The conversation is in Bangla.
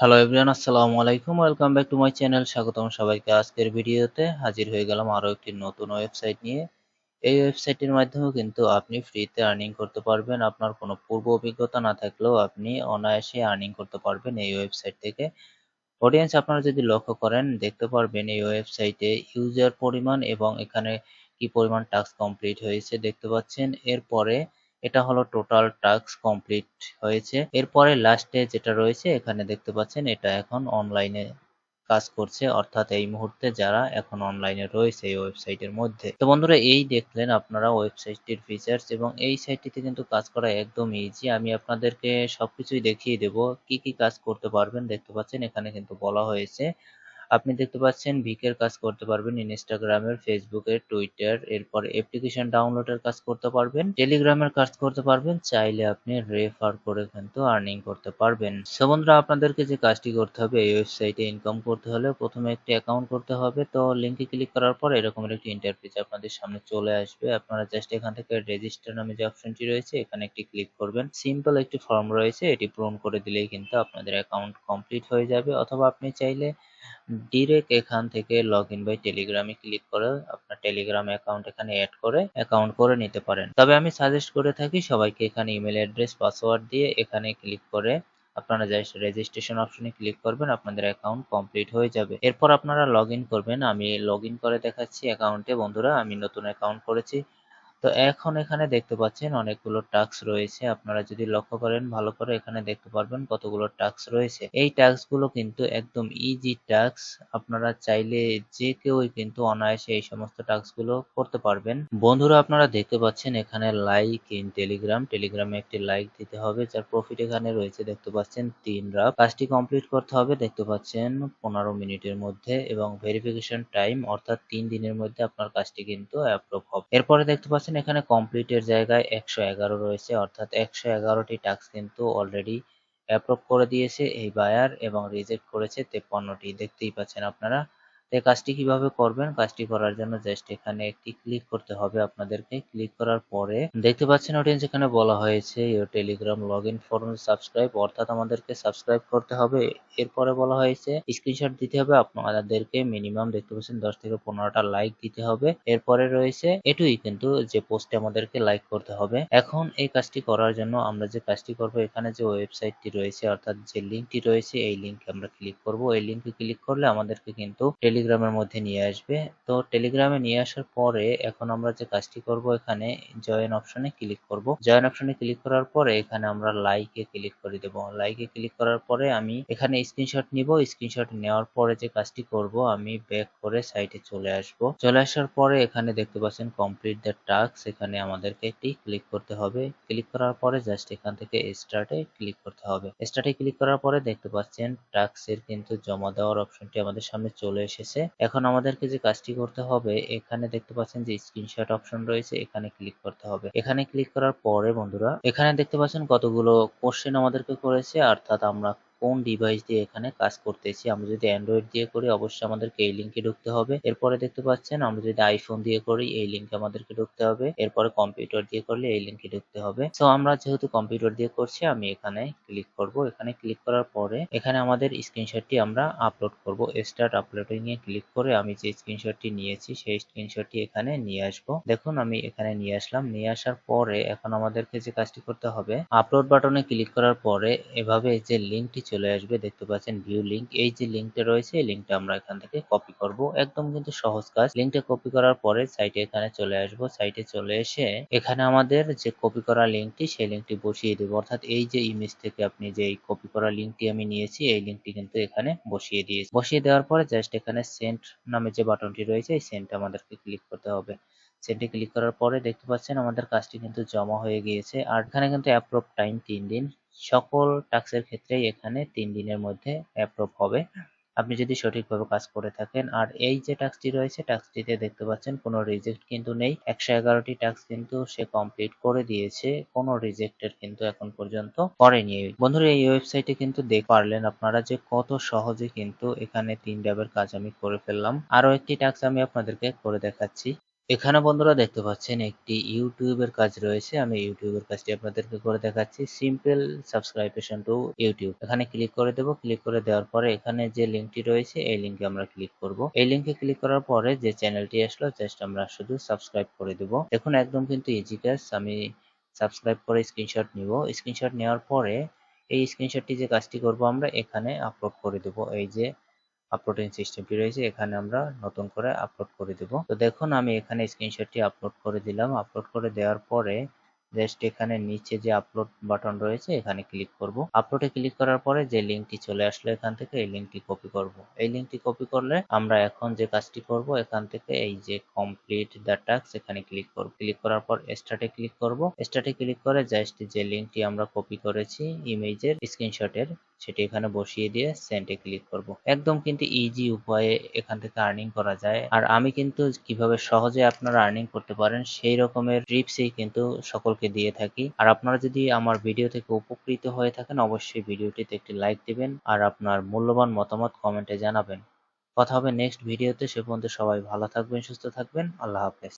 হ্যালো এভরিওয়ান আসসালামু আলাইকুম welcome back to my channel স্বাগতম সবাইকে। আজকের ভিডিওতে হাজির হয়ে গেলাম আরও একটি নতুন ওয়েবসাইট নিয়ে। এই ওয়েবসাইটের মাধ্যমে কিন্তু আপনি ফ্রিতে আর্নিং করতে পারবেন। আপনার কোনো পূর্ব অভিজ্ঞতা না থাকলেও আপনি অনায়াসে আর্নিং করতে পারবেন এই ওয়েবসাইট থেকে। অডিয়েন্স আপনারা যদি লক্ষ্য করেন, দেখতে পারবেন এই ওয়েবসাইটে ইউজার পরিমাণ এবং এখানে কি পরিমাণ টাস্ক কমপ্লিট হয়েছে দেখতে পাচ্ছেন। এরপরে এটা হলো টোটাল টাস্ক কমপ্লিট হয়েছে। এরপরে লাস্টে যেটা রয়েছে, এখানে দেখতে পাচ্ছেন এটা এখন অনলাইনে কাজ করছে। অর্থাৎ এই মুহূর্তে যারা এখন অনলাইনে রয়েছে এই ওয়েবসাইটের মধ্যে। তো বন্ধুরা, এই দেখলেন আপনারা ওয়েবসাইটটির ফিচার্স এবং এই সাইটটিতে কিন্তু কাজ করা একদম ইজি আমি আপনাদেরকে সবকিছুই দেখিয়ে দেব। কি কি কাজ করতে পারবেন দেখতে পাচ্ছেন, এখানে কিন্তু বলা হয়েছে। আপনি দেখতে পাচ্ছেন ভিকের কাজ করতে পারবেন ইনস্টাগ্রামের ফেসবুকের টুইটার, এরপর অ্যাপ্লিকেশন ডাউনলোডের কাজ করতে পারবেন, টেলিগ্রামের কাজ করতে পারবেন, চাইলে আপনি রেফার করে কিন্তু আর্নিং করতে পারবেন। সো বন্ধুরা, আপনাদেরকে যে কাজটি করতে হবে, এই ওয়েবসাইটে ইনকাম করতে হলে প্রথমে একটি অ্যাকাউন্ট করতে হবে। তো লিঙ্কে ক্লিক করার পর এরকমের একটি ইন্টারফেস আপনাদের সামনে চলে আসবে। আপনারা জাস্ট এখান থেকে রেজিস্টার নামে যে অপশনটি রয়েছে, এখানে একটি ক্লিক করবেন। সিম্পল একটি ফর্ম রয়েছে, এটি পূরণ করে দিলেই কিন্তু আপনাদের অ্যাকাউন্ট কমপ্লিট হয়ে যাবে। অথবা আপনি চাইলে ডিরেক্ট এখান থেকে লগ ইন বাই টেলিগ্রামে ক্লিক করে আপনার টেলিগ্রাম অ্যাকাউন্ট এখানে অ্যাড করে অ্যাকাউন্ট করে নিতে পারেন। তবে আমি সাজেস্ট করে থাকি সবাইকে এখানে ইমেল অ্যাড্রেস পাসওয়ার্ড দিয়ে এখানে ক্লিক করে আপনারা জাস্ট রেজিস্ট্রেশন অপশনে ক্লিক করবেন, আপনাদের অ্যাকাউন্ট কমপ্লিট হয়ে যাবে। এরপর আপনারা লগ করবেন। আমি লগ করে দেখাচ্ছি অ্যাকাউন্টে বন্ধুরা, আমি নতুন অ্যাকাউন্ট করেছি। তো এখন এখানে দেখতে পাচ্ছেন অনেকগুলো টাস্ক রয়েছে। আপনারা যদি লক্ষ্য করেন, ভালো করে এখানে দেখতে পারবেন কতগুলো টাস্ক রয়েছে। এই টাস্কগুলো কিন্তু একদম ইজি টাস্ক। আপনারা চাইলে যে কেউই কিন্তু অনায়াসে এই সমস্ত টাস্কগুলো করতে পারবেন। বন্ধুরা, আপনারা দেখতে পাচ্ছেন এখানে লাইক ইন টেলিগ্রাম টেলিগ্রামে একটি লাইক দিতে হবে, যার প্রফিট এখানে রয়েছে, দেখতে পাচ্ছেন তিন রাত। কাজটি কমপ্লিট করতে হবে, দেখতে পাচ্ছেন পনেরো মিনিটের মধ্যে এবং ভেরিফিকেশন টাইম অর্থাৎ তিন দিনের মধ্যে আপনার কাজটি কিন্তু অ্যাপ্রুভ হবে। এরপরে দেখতে পাচ্ছেন পাচ্ছেন এখানে কমপ্লিটের জায়গায় একশো এগারো রয়েছে, অর্থাৎ একশো এগারোটি টাস্ক কিন্তু অলরেডি অ্যাপ্রুভ করে দিয়েছে এই বায়ার এবং রিজেক্ট করেছে তেপ্পান্নটি। দেখতেই পাচ্ছেন আপনারা। এই কাজটি কীভাবে করবেন? কাজটি করার জন্য জাস্ট এখানে একটি ক্লিক করতে হবে আপনাদেরকে। ক্লিক করার পরে দেখতে পাচ্ছেন অডিয়েন্স এখানে বলা হয়েছে your Telegram log in form subscribe অর্থাৎ আমাদেরকে সাবস্ক্রাইব করতে হবে। এরপরে বলা হয়েছে স্ক্রিনশট দিতে হবে। আপনাদেরকে মিনিমাম দেখতে পাচ্ছেন দশ থেকে পনেরোটা লাইক দিতে হবে। এরপরে রয়েছে, এটুই কিন্তু যে পোস্টে আমাদেরকে লাইক করতে হবে। এখন এই কাজটি করার জন্য আমরা যে কাজটি করব, এখানে যে ওয়েবসাইটটি রয়েছে, অর্থাৎ যে লিঙ্কটি রয়েছে, এই লিঙ্কে আমরা ক্লিক করব। এই লিঙ্কে ক্লিক করলে আমাদেরকে কিন্তু টেলি টেলিগ্রামের মধ্যে নিয়ে আসবে। তো টেলিগ্রামে নিয়ে আসার পরে এখন আমরা যে কাজটি করব এখানে জয়েন অপশনে ক্লিক করব। জয়েন অপশনে ক্লিক করার পরে এখানে আমরা লাইকে ক্লিক করে দেব। লাইকে ক্লিক করার পরে আমি এখানে স্ক্রিনশট নিব। স্ক্রিনশট নেওয়ার পরে যে কাজটি করব, আমি ব্যাক করে সাইটে চলে আসব। চলে আসার পরে এখানে দেখতে পাচ্ছেন কমপ্লিট দ্য টাস্ক এখানে আমাদেরকে একটি ক্লিক করতে হবে। ক্লিক করার পরে জাস্ট এখান থেকে স্টার্টে ক্লিক করতে হবে। স্টার্টে ক্লিক করার পরে দেখতে পাচ্ছেন টাস্কের কিন্তু জমা দেওয়ার অপশনটি আমাদের সামনে চলে এসেছে। রয়েছে। এখন আমাদেরকে যে কাজটি করতে হবে, এখানে দেখতে পাচ্ছেন যে স্ক্রিনশট অপশন রয়েছে, এখানে ক্লিক করতে হবে। এখানে ক্লিক করার পরে বন্ধুরা, এখানে দেখতে পাচ্ছেন কতগুলো কোশ্চেন আমাদেরকে করেছে, অর্থাৎ আমরা কোন ডিভাইস দিয়ে এখানে কাজ করতেছি? আমরা যদি অ্যান্ড্রয়েড দিয়ে করি, অবশ্যই আমাদেরকে এই লিঙ্কে ঢুকতে হবে। এরপরে দেখতে পাচ্ছেন, আমরা যদি আইফোন দিয়ে করি, এই লিঙ্কে আমাদেরকে ঢুকতে হবে। এরপরে কম্পিউটার দিয়ে করলে এই লিঙ্কে ঢুকতে হবে। তো আমরা যেহেতু কম্পিউটার দিয়ে করছি, আমি এখানে ক্লিক করব। এখানে ক্লিক করার পরে, এখানে আমাদের স্ক্রিনশটটি আমরা আপলোড করব। স্টার্ট আপলোডিং এ ক্লিক করে আমি যে স্ক্রিনশটটি নিয়েছি, সেই স্ক্রিনশটটি এখানে নিয়ে আসব। দেখুন, আমি এখানে নিয়ে আসলাম। নিয়ে আসার পরে, এখন আমাদেরকে যে কাজটি করতে হবে আপলোড বাটনে ক্লিক করার পরে, এভাবে যে লিঙ্কটি চলে আসবে, দেখতে পাচ্ছেন ভিউ লিঙ্ক এই যে লিঙ্কটা রয়েছে, এই লিঙ্কটা আমরা এখান থেকে কপি করব। একদম কিন্তু সহজ কাজ। লিঙ্কটা কপি করার পরে সাইটে এখানে চলে আসব। সাইটে চলে এসে এখানে আমাদের যে কপি করা লিঙ্কটি সেই লিঙ্কটি বসিয়ে দেবো। অর্থাৎ এই যে ইমেজ থেকে আপনি যে কপি করা লিঙ্কটি আমি নিয়েছি, এই লিঙ্কটি কিন্তু এখানে বসিয়ে দিয়েছি। বসিয়ে দেওয়ার পরে জাস্ট এখানে সেন্ট নামে যে বাটনটি রয়েছে, এই সেন্ট আমাদেরকে ক্লিক করতে হবে। সেন্টে ক্লিক করার পরে দেখতে পাচ্ছেন আমাদের কাজটি কিন্তু জমা হয়ে গিয়েছে। আর এখানে কিন্তু অ্যাপ্রুভ টাইম তিন দিন। সকল টাস্কের ক্ষেত্রেই এখানে তিন দিনের মধ্যে অ্যাপ্রুভ হবে। আপনি যদি সঠিকভাবে কাজ করে থাকেন, আর এই যে টাস্কটি রয়েছে টাস্কটিতে দেখতে পাচ্ছেন কোনো রিজেক্ট কিন্তু নেই। একশো এগারোটি টাস্ক কিন্তু সে কমপ্লিট করে দিয়েছে, কোনো রিজেক্টের কিন্তু এখন পর্যন্ত করেনি। বন্ধুরা, এই ওয়েবসাইটে কিন্তু দেখ পারলেন আপনারা যে কত সহজে কিন্তু এখানে তিন ডাবের কাজ আমি করে ফেললাম। আরও একটি টাস্ক আমি আপনাদেরকে করে দেখাচ্ছি। এখানে বন্ধুরা দেখতে পাচ্ছেন একটি ইউটিউবের কাজ রয়েছে। আমি ইউটিউবের কাজটি আপনাদেরকে করে দেখাচ্ছি। সিম্পল সাবস্ক্রাইবেশন টু ইউটিউব এখানে ক্লিক করে দেব। ক্লিক করে দেওয়ার পরে এখানে যে লিঙ্কটি রয়েছে, এই লিঙ্কে আমরা ক্লিক করব। এই লিঙ্কে ক্লিক করার পরে যে চ্যানেলটি আসলো জাস্ট আমরা শুধু সাবস্ক্রাইব করে দেব। দেখুন, একদম কিন্তু ইজি কাজ। আমি সাবস্ক্রাইব করে স্ক্রিনশট নিব। স্ক্রিনশট নেওয়ার পরে এই স্ক্রিনশটটি যে কাজটি করব আমরা, এখানে আপলোড করে দেব। এই যে আপলোডিং সিস্টেমটি রয়েছে, এখানে আমরা নতুন করে আপলোড করে দেব। তো দেখুন, আমি এখানে স্ক্রিনশটটি আপলোড করে দিলাম। আপলোড করে দেওয়ার পরে জাস্ট এখানে নিচে যে আপলোড বাটন রয়েছে, এখানে ক্লিক করব। আপলোডে ক্লিক করার পরে যে লিঙ্কটি চলে আসলো এখান থেকে, এই লিঙ্কটি কপি করব। এই লিঙ্কটি কপি করলে আমরা এখন যে কাজটি করব, এখান থেকে এই যে কমপ্লিট দ্য টাস্ক এখানে ক্লিক করব। ক্লিক করার পর স্টার্টে ক্লিক করব। স্টার্টে ক্লিক করে জাস্ট যে লিঙ্কটি আমরা কপি করেছি ইমেজের স্ক্রিনশটের সেটি এখানে বসিয়ে দিয়ে সেন্ডে ক্লিক করব। একদম কিন্তু ইজি উপায়ে এখান থেকে আর্নিং করা যায়। আর আমি কিন্তু কীভাবে সহজে আপনারা আর্নিং করতে পারেন, সেই রকমের টিপসই কিন্তু সকলকে দিয়ে থাকি। আর আপনারা যদি আমার ভিডিও থেকে উপকৃত হয়ে থাকেন, অবশ্যই ভিডিওটিতে একটি লাইক দিবেন আর আপনার মূল্যবান মতামত কমেন্টে জানাবেন। কথা হবে নেক্সট ভিডিওতে সে পর্যন্ত সবাই ভালো থাকবেন, সুস্থ থাকবেন। আল্লাহ হাফেজ।